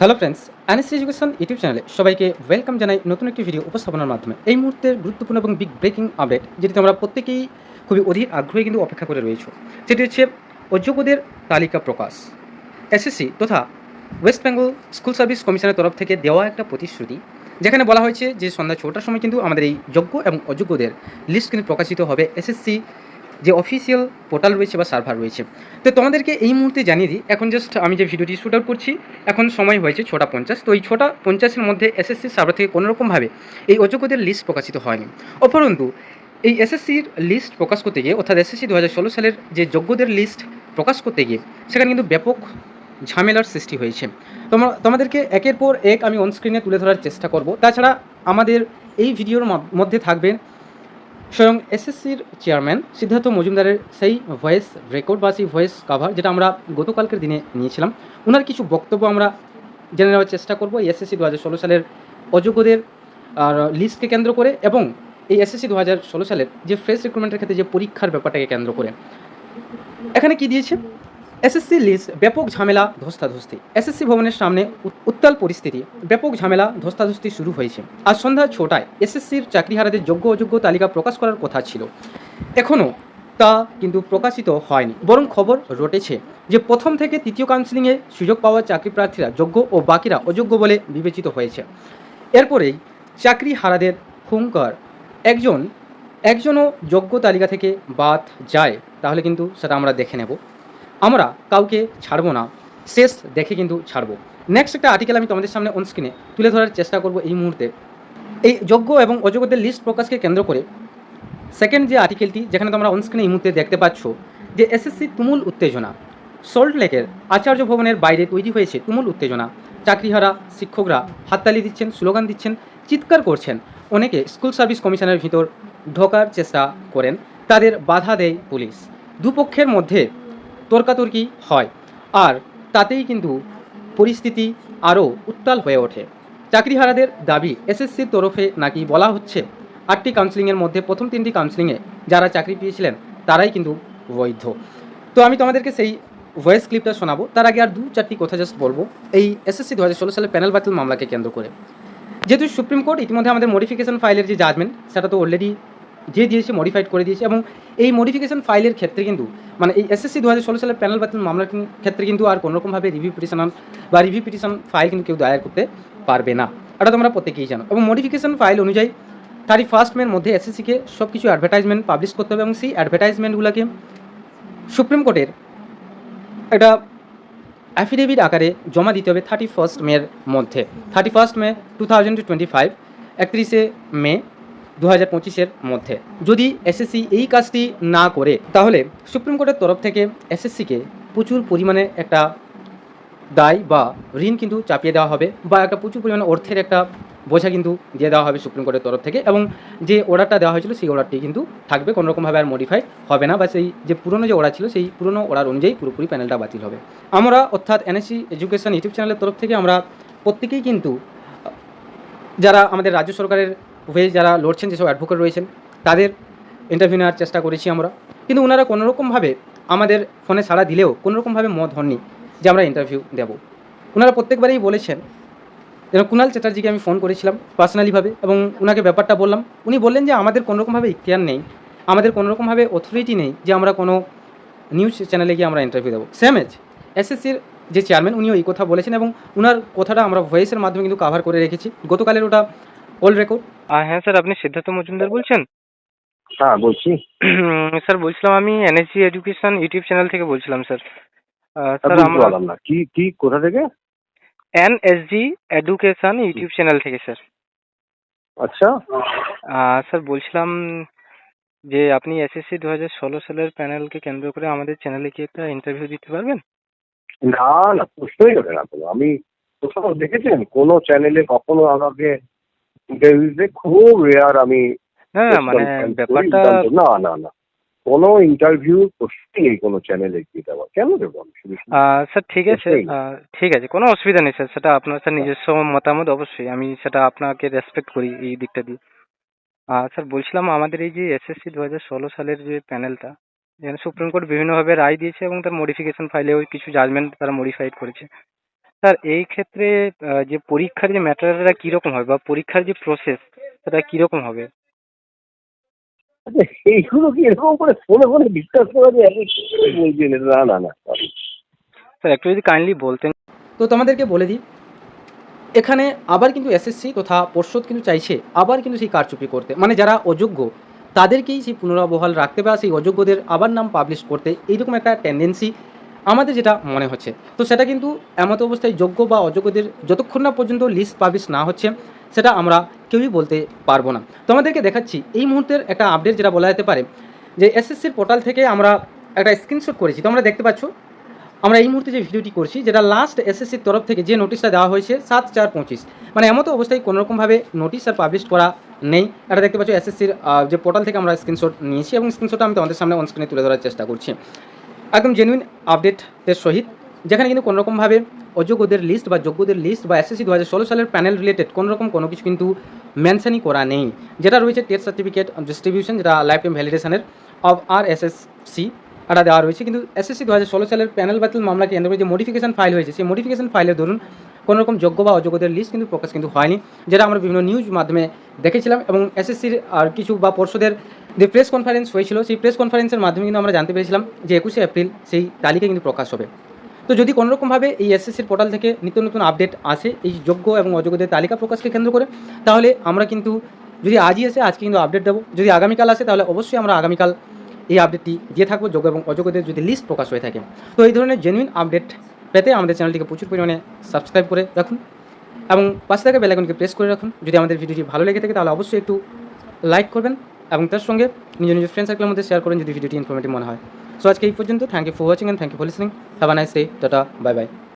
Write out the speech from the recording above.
Hello friends অ্যানেসি education YouTube চ্যানেলে সবাইকে ওয়েলকাম জানাই নতুন একটি ভিডিও উপস্থাপনার মাধ্যমে। এই মুহূর্তের গুরুত্বপূর্ণ এবং বিগ ব্রেকিং আপডেট যেটি তোমরা প্রত্যেকেই খুবই অধীর আগ্রহে কিন্তু অপেক্ষা করে রয়েছে, সেটি হচ্ছে অযোগ্যদের তালিকা প্রকাশ। এসএসসি তথা ওয়েস্ট বেঙ্গল স্কুল সার্ভিস কমিশনের তরফ থেকে দেওয়া একটা প্রতিশ্রুতি, যেখানে বলা হয়েছে যে সন্ধ্যা ছটার সময় কিন্তু আমাদের এই যোগ্য এবং অযোগ্যদের লিস্ট কিন্তু প্রকাশিত হবে এসএসসি অফিসিয়াল পোর্টাল রয়েছে বা সার্ভার রয়েছে। তো তোমাদেরকে এই মুহূর্তে জানিয়ে দিই, এখন জাস্ট আমি যে ভিডিওটি শ্যুট আউট করছি, এখন সময় হয়েছে ছটা পঞ্চাশ। তো এই ছটা পঞ্চাশের মধ্যে এসএসসি সার্ভার থেকে কোনোরকমভাবে এই অযোগ্যদের লিস্ট প্রকাশিত হয়নি। অপরন্তু, এই এসএসসির লিস্ট প্রকাশ করতে গিয়ে, অর্থাৎ এসএসসি দু হাজার ষোলো সালের যে যোগ্যদের লিস্ট প্রকাশ করতে গিয়ে, সেখানে কিন্তু ব্যাপক ঝামেলার সৃষ্টি হয়েছে। তোমরা তোমাদেরকে একের পর এক আমি অনস্ক্রিনে তুলে ধরার চেষ্টা করব। তাছাড়া আমাদের এই ভিডিওর মধ্যে থাকবে স্বয়ং এসএসসির চেয়ারম্যান সিদ্ধার্থ মজুমদারের সেই ভয়েস রেকর্ড বা সেই ভয়েস কাভার যেটা আমরা গতকালকের দিনে নিয়েছিলাম ওনার কিছু বক্তব্য আমরা জেনে নেওয়ার চেষ্টা করব এই এসএসসি দু হাজার ষোলো সালের অযোগ্যদের আর লিস্টকে কেন্দ্র করে এবং এই এসএসসি দু ষোলো সালের যে ফ্রেশ রিক্রুটমেন্টের ক্ষেত্রে যে পরীক্ষার ব্যাপারটাকে কেন্দ্র করে। এখানে কি দিয়েছে? এসএসসি লিস্ট ব্যাপক ঝামেলা, ধস্তাধস্তি। এসএসসি ভবনের সামনে উত্তাল পরিস্থিতি, ব্যাপক ঝামেলা, ধস্তাধস্তি শুরু হয়েছে। আজ সন্ধ্যা ছটায় এসএসসির চাকরিহারাদের যোগ্য অযোগ্য তালিকা প্রকাশ করার কথা ছিল। এখনও তা কিন্তু প্রকাশিত হয়নি। বরং খবর রটেছে যে প্রথম থেকে তৃতীয় কাউন্সিলিংয়ে সুযোগ পাওয়া চাকরি প্রার্থীরা যোগ্য ও বাকিরা অযোগ্য বলে বিবেচিত হয়েছে। এরপরেই চাকরি হারাদের হুঙ্কার। একজন, একজনও যোগ্য তালিকা থেকে বাদ যায়, তাহলে কিন্তু সেটা আমরা দেখে নেব। আমরা কাউকে ছাড়বো না। শেষ দেখে কিন্তু ছাড়বো। নেক্সট একটা আর্টিকেল আমি তোমাদের সামনে অনস্ক্রিনে তুলে ধরার চেষ্টা করব এই মুহূর্তে। এই যোগ্য এবং অযোগ্যদের লিস্ট প্রকাশকে কেন্দ্র করে সেকেন্ড যে আর্টিকেলটি যেখানে তোমরা অনস্ক্রিনে এই মুহূর্তে দেখতে পাচ্ছ যে এসএসসি তুমুল উত্তেজনা। সল্ট লেকের আচার্য ভবনের বাইরে তৈরি হয়েছে তুমুল উত্তেজনা। চাকরিহারা শিক্ষকরা হাততালি দিচ্ছেন, স্লোগান দিচ্ছেন, চিৎকার করছেন। অনেকে স্কুল সার্ভিস কমিশনের ভিতর ঢোকার চেষ্টা করেন। তাদের বাধা দেয় পুলিশ। দুপক্ষের মধ্যে তর্কাতর্কি হয়। আর তাতেই কিন্তু পরিস্থিতি আরও উত্তাল হয়ে ওঠে। চাকরিহারাদের দাবি এসএসসির তরফে নাকি বলা হচ্ছে, আটটি কাউন্সিলিংয়ের মধ্যে প্রথম তিনটি কাউন্সিলিংয়ে যারা চাকরি পেয়েছিলেন, তারাই কিন্তু বৈধ। তো আমি তোমাদেরকে সেই ভয়েস ক্লিপটা শোনাবো। তার আগে আর দু চারটি কথা জাস্ট বলব। এই এসএসসি দু হাজার ষোলো সালের প্যানেল বাতিল মামলাকে কেন্দ্র করে। যেহেতু সুপ্রিম কোর্ট ইতিমধ্যে আমাদের মডিফিকেশন ফাইলের যে জাজমেন্ট সেটা তো অলরেডি যে দিয়েছে মডিফাইড করে দিয়েছে এবং এই মডিফিকেশন ফাইলের ক্ষেত্রে কিন্তু মানে এই এসএসসি দু হাজার ষোলো সালের প্যানেল বাতিল মামলার ক্ষেত্রে কিন্তু আর কোনোরকমভাবে রিভিউ পিটিশন বা রিভিউ পিটিশন ফাইল কিন্তু কেউ দায়ের করতে পারবে না। এটা তোমরা প্রত্যেকেই জানো। এবং মডিফিকেশন ফাইল অনুযায়ী থার্টি ফার্স্ট মের মধ্যে এসএসসিকে সব কিছু অ্যাডভার্টাইজমেন্ট পাবলিশ করতে হবে এবং সেই অ্যাডভার্টাইজমেন্টগুলোকে সুপ্রিম কোর্টের একটা অ্যাফিডেভিট আকারে জমা দিতে হবে থার্টি ফার্স্ট মের মধ্যে। Thirty first May two thousand twenty five একত্রিশে মে দু হাজার পঁচিশের মধ্যে। যদি এসএসসি এই কাজটি না করে, তাহলে সুপ্রিম কোর্টের তরফ থেকে এসএসসিকে প্রচুর পরিমাণে একটা দায় বা ঋণ কিন্তু চাপিয়ে দেওয়া হবে বা একটা প্রচুর পরিমাণে অর্থের একটা বোঝা কিন্তু দিয়ে দেওয়া হবে সুপ্রিম কোর্টের তরফ থেকে এবং যে অর্ডারটা দেওয়া হয়েছিল সেই অর্ডারটি কিন্তু থাকবে, কোনোরকমভাবে আর মডিফাই হবে না বা সেই যে পুরনো যে অর্ডার ছিল সেই পুরনো অর্ডার অনুযায়ী পুরোপুরি প্যানেলটা বাতিল হবে। আমরা অর্থাৎ এনএসসি এডুকেশন ইউটিউব চ্যানেলের তরফ থেকে আমরা প্রত্যেকেই কিন্তু, যারা আমাদের রাজ্য সরকারের হয়ে যারা লড়ছেন, যেসব অ্যাডভোকেট রয়েছেন, তাদের ইন্টারভিউ নেওয়ার চেষ্টা করেছি আমরা। কিন্তু ওনারা কোনোরকমভাবে আমাদের ফোনে সাড়া দিলেও কোনোরকমভাবে মত হননি যে আমরা ইন্টারভিউ দেব। ওনারা প্রত্যেকবারেই বলেছেন, যেন কুণাল চ্যাটার্জিকে আমি ফোন করেছিলাম পার্সোনালিভাবে এবং ওনাকে ব্যাপারটা বললাম। উনি বললেন যে আমাদের কোনোরকমভাবে ইখতিয়ার নেই, আমাদের কোনোরকমভাবে অথরিটি নেই যে আমরা কোনো নিউজ চ্যানেলে গিয়ে আমরা ইন্টারভিউ দেবো। সেম এজ এসএসসির যে চেয়ারম্যান উনিও এই কথা বলেছেন এবং ওনার কথাটা আমরা ভয়েসের মাধ্যমে কিন্তু কাভার করে রেখেছি। গতকালের ওটা অল রেকর্ড হ্যাঁ স্যার আপনি সিদ্ধার্থ মজুমদার বলছেন? হ্যাঁ বলছি। স্যার বলছিলাম আমি এনএসজি এডুকেশন ইউটিউব চ্যানেল থেকে বলছিলাম স্যার। স্যার আমরা না। কি কি কোথা থেকে? এনএসজি এডুকেশন ইউটিউব চ্যানেল থেকে স্যার। আচ্ছা। স্যার বলছিলাম যে আপনি এসএসসি দু হাজার ষোলো সালের প্যানেলকে কেন্দ্র করে আমাদের চ্যানেলে কি একটা ইন্টারভিউ দিতে পারবেন? না না প্রশ্নই ওঠে না কোনো। আমি কোথাও দেখেছেন? কোনো চ্যানেলে কখনো আমাকে ইন্টারভিউতে খুব রেয়ার আমি না না, মানে ব্যাপারটা না না না। কোনো ইন্টারভিউ প্রশ্নই নেই কোনো চ্যানেলে কি দেওয়া। কেন দেবো আমি স্যার ঠিক আছে ঠিক আছে কোনো অসুবিধা নেই স্যার সেটা আপনার স্যার নিজস্ব মতামত অবশ্যই আমি সেটা আপনাকে রেসপেক্ট করি এই দিকটা দিয়ে। স্যার বলছিলাম আমাদের এই যে এসএসসি দু হাজার ষোলো সালের যে প্যানেলটা যেখানে সুপ্রিম কোর্ট বিভিন্নভাবে রায় দিয়েছে এবং তার মডিফিকেশন ফাইলেও কিছু জাজমেন্ট তারা মডিফাইড করেছে। স্যার এই ক্ষেত্রে যে পরীক্ষার যে ম্যাটেরিয়ালটা কীরকম হবে বা পরীক্ষার যে প্রসেস সেটা কীরকম হবে? আচ্ছা এইগুলো কি এরকম করে ফোনে ফোনে ডিসকাস করা যায়? না না না স্যার একটু যদি কাইন্ডলি বলতেন। তো তোমাদেরকে বলে দিই এখানে আবার কিন্তু এসএসসি তথা পর্ষদ কিন্তু চাইছে আবার কিন্তু সেই কারচুপি করতে। মানে যারা অযোগ্য তাদেরকেই সেই পুনরাবহাল রাখতে বা সেই অযোগ্যদের আবার নাম পাবলিশ করতে এইরকম একটা টেন্ডেন্সি আমাদের যেটা মনে হচ্ছে। তো সেটা কিন্তু এমত অবস্থায় যোগ্য বা অযোগ্যদের যতক্ষণ না পর্যন্ত লিস্ট পাবলিশ না হচ্ছে, সেটা আমরা কেউই বলতে পারব না। তো আমাদেরকে দেখাচ্ছি, এই মুহূর্তের একটা আপডেট যেটা বলা যেতে পারে, যে এসএসসির পোর্টাল থেকে আমরা একটা স্ক্রিনশট করেছি। তোমরা দেখতে পাচ্ছ, আমরা এই মুহূর্তে যে ভিডিওটি করছি, যেটা লাস্ট এসএসসির তরফ থেকে যে নোটিশটা দেওয়া হয়েছে, সাত চার পঁচিশ। মানে এমতো অবস্থায় কোনোরকমভাবে নোটিশ আর পাবলিশ করা নেই। এটা দেখতে পাচ্ছ এসএসসির যে পোর্টাল থেকে আমরা স্ক্রিনশট নিয়েছি এবং স্ক্রিনশটটা আমি তোমাদের সামনে অন স্ক্রিনে তুলে ধরার চেষ্টা করছি। একদম জেনুইন আপডেটের সহিত, যেখানে কিন্তু কোনোরকমভাবে অযোগ্যদের লিস্ট বা যোগ্যদের লিস্ট বা এসএসসি দু হাজার ষোলো সালের প্যানেল রিলেটেড কোনোরকম কোনো কিছু কিন্তু মেনশনই করা নেই। যেটা রয়েছে টেস্ট সার্টিফিকেট ডিস্ট্রিবিউশন যেটা লাইফ টাইম ভ্যালিডেশনের অফ আর এসএসসি এটা দেওয়া রয়েছে। কিন্তু এসএসসি দু হাজার ষোলো সালের প্যানেল বাতিল মামলাকে কেন্দ্র করে যে মডিফিকেশন ফাইল হয়েছে, সেই মডিফিকেশন ফাইলে ধরুন কোনো রকম যোগ্য বা অযোগ্যদের লিস্ট কিন্তু প্রকাশ কিন্তু হয়নি, যেটা আমরা বিভিন্ন নিউজ মাধ্যমে দেখেছিলাম এবং এসএসসির আর কিছু বা পর্ষদের যে প্রেস কনফারেন্স হয়েছিল, সেই প্রেস কনফারেন্সের মাধ্যমে কিন্তু আমরা জানতে পেরেছিলাম যে একুশে এপ্রিল সেই তালিকা কিন্তু প্রকাশ হবে। তো যদি কোনোরকমভাবে এই এসএসসির পোর্টাল থেকে নিত্য নতুন আপডেট আসে, এই যোগ্য এবং অযোগ্যদের তালিকা প্রকাশকে কেন্দ্র করে, তাহলে আমরা কিন্তু যদি আজই আসে আজকে কিন্তু আপডেট দেবো। যদি আগামীকাল আসে, তাহলে অবশ্যই আমরা আগামীকাল এই আপডেটটি দিয়ে থাকব। যোগ্য এবং অযোগ্যদের যদি লিস্ট প্রকাশ হয়ে থাকে। তো এই ধরনের জেনুইন আপডেট পেতে আমাদের চ্যানেলটিকে প্রচুর পরিমাণে সাবস্ক্রাইব করে রাখুন এবং পাশে থাকা বেলাইকনকে প্রেস করে রাখুন। যদি আমাদের ভিডিওটি ভালো লেগে থাকে, তাহলে অবশ্যই একটু লাইক করবেন এবং তার সঙ্গে নিজের নিজের ফ্রেন্ড সার্কেলের মধ্যে শেয়ার করেন যদি ভিডিওটি ইনফরমেটিভ মনে হয়। সো আজকে এই পর্যন্ত। Thank you for watching and thank you for listening have a nice day tata bye bye